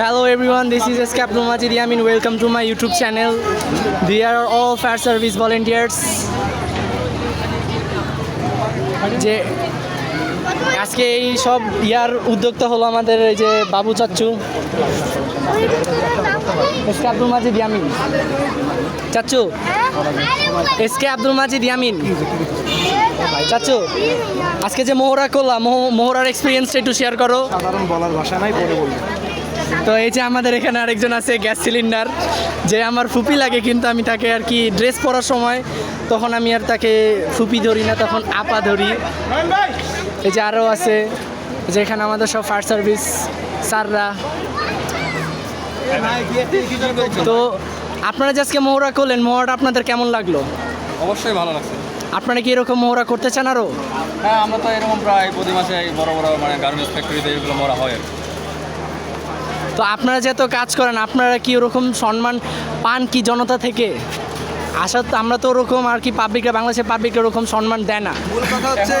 Hello everyone, this is Abdul Majid Yamin. Welcome to my YouTube channel. We are all fire service volunteers. যে আজকে এই সব ইয়ার উদ্যোক্তা হলো আমাদের এই যে বাবু চাচ্চু এসকে আব্দুল মাজিদ ইয়ামিন চাচ্চু এসকে আব্দুল মাজিদ ইয়ামিন চাচ্চু আজকে যে মোহরা করলাম মোহ- মোহরার এক্সপিরিয়েন্সটা একটু শেয়ার করো সাধারণ বলার ভাষা নাই পরে বলব তো এই যে আমাদের এখানে আরেকজন আছে গ্যাস সিলিন্ডার যে আমার ফুপি লাগে কিন্তু আমি তাকে আর কি ড্রেস পরার সময় তখন আমি আর তাকে ফুপি ধরি না তখন আপা ধরি। এই যে আরও আছে যে এখানে আমাদের সব ফায়ার সার্ভিস স্যাররা। তো আপনারা যে আজকে মোহরা করলেন মোহরাটা আপনাদের কেমন লাগল? অবশ্যই ভালো লাগছে। আপনারা কি এরকম মোহরা করতে চান আরও হ্যাঁ আমরা তো এরকম প্রায় প্রতি মাসে বড় বড় মানে গার্মেন্টস ফ্যাক্টরিতে এগুলো মরা হয়। তো আপনারা যে এত কাজ করেন আপনারা কি ওরকম সম্মান পান কি জনতা থেকে? আশা আমরা তো ওরকম আর কি পাবলিকরা বাংলাদেশের পাবলিকরা ওরকম সম্মান দেয় না। মূল কথা হচ্ছে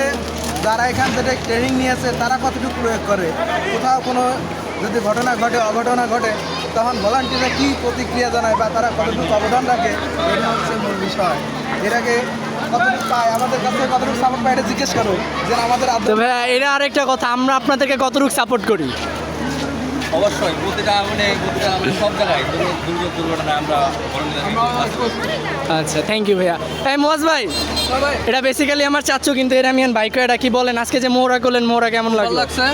যারা এখান থেকে ট্রেনিং নিয়েছে তারা কতটুকু প্রয়োগ করে? কোথাও কোনো যদি ঘটনা ঘটে অঘটনা ঘটে তখন ভলান্টিয়াররা কী প্রতিক্রিয়া জানায় বা তারা কতটুকু অবদান রাখে এটা হচ্ছে মূল বিষয়। এটাকে কতটুকু পায় আমাদের কাছে কতটুকু সাপোর্ট পায় এটা জিজ্ঞেস করো যে আমাদের এটা আরেকটা কথা আমরা আপনাদেরকে কতটুকু সাপোর্ট করি? অবশ্যই প্রতিটা মানে প্রতিটা মানে সব জায়গায়। দুর্যোগ দুর্যোগ দুর্ঘটনায় আমরা আচ্ছা থ্যাংক ইউ ভাইয়া। এই মোয়াজ ভাই এটা বেসিক্যালি আমার চাচ্ছু কিন্তু এর আমি বাইক এটা কি বলেন? আজকে যে মোহরা করলেন মোহরা কেমন ভালো লাগল লাগছে।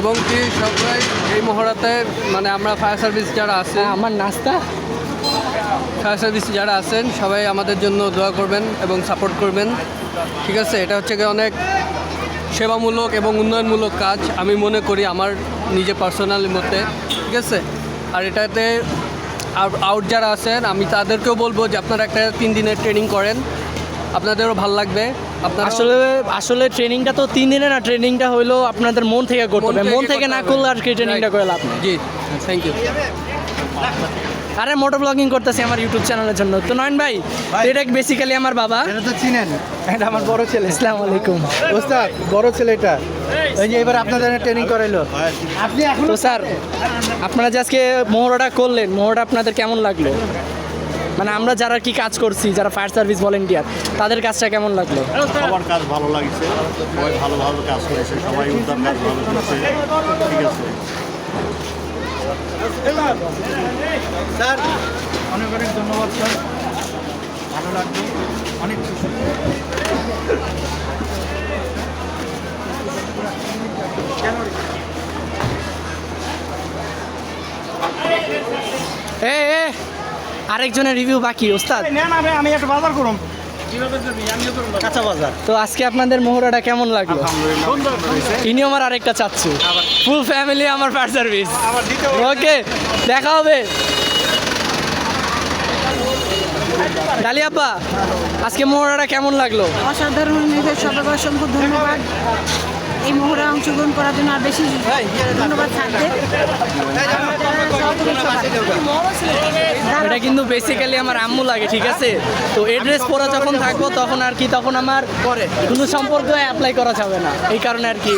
এবং কি সবাই এই মহড়াতে মানে আমরা ফায়ার সার্ভিস যারা আছে হ্যাঁ, আমার নাস্তা। ফায়ার সার্ভিস যারা আছেন সবাই আমাদের জন্য দোয়া করবেন এবং সাপোর্ট করবেন। ঠিক আছে এটা হচ্ছে অনেক সেবামূলক এবং উন্নয়নমূলক কাজ। আমি মনে করি আমার নিজে পার্সোনালি মতে ঠিক আছে? আর এটাতে আউট যারা আছেন আমি তাদেরকেও বলব যে আপনারা একটা তিন দিনের ট্রেনিং করেন। আপনাদেরও ভালো লাগবে। আপনার আসলে আসলে ট্রেনিংটা তো তিন দিনে না ট্রেনিংটা হইল আপনাদের মন থেকে করতে হবে। মন থেকে না করলে আর কি ট্রেনিংটা করে লাভ জি থ্যাংক ইউ আরে মোটর ব্লগিং করতেছি আমার ইউটিউব চ্যানেলের জন্য। তো নয়ন ভাই এটা বেসিক্যালি আমার বাবা। এটা তো চিনেন। এটা আমার বড় ছেলে। আসসালামু আলাইকুম। ওস্তাদ বড় ছেলে এটা। এই যে এবার আপনাদের ট্রেনিং করাইলো। আপনি এখন তো স্যার আপনারা যে আজকে মোহরাটা করলেন মোহরাটা আপনাদের কেমন লাগল? মানে আমরা যারা কি কাজ করছি যারা ফায়ার সার্ভিস ভলেন্টিয়ার তাদের কাজটা কেমন লাগল? সবার কাজ ভালো লাগছে। সবাই ভালোভাবে কাজ করেছে সবাই উদ্ধার কাজ ভালো করেছে। ঠিক আছে। স্যার। অনেক অনেক ধন্যবাদ স্যার। ভালো লাগল। অনেক খুশি। এ আরেকজনের রিভিউ বাকি ওস্তাদ। আমি একটা বাজার করুন কাঁচা বাজার। তো আজকে আপনাদের মোহরাটা কেমন লাগল? ইনি আমার আরেকটা চাচ্ছু। ফুল ফ্যামিলি আমার ফায়ার সার্ভিস ওকে দেখা হবে। ডালিয়াপ্পা আজকে মোহরাটা কেমন লাগল? অসাধারণ নিজের সবাইকে অসংখ্য ধন্যবাদ। এই মহড়া অংশগ্রহণ করার জন্য আর বেশি ধন্যবাদ থাকবে। এটা কিন্তু বেসিক্যালি আমার আম্মু লাগে ঠিক আছে? তো এড্রেস পরা যখন থাকব তখন আর কি তখন আমার পরে। কোনো সম্পর্ক অ্যাপ্লাই করা যাবে না। এই কারণে আর কি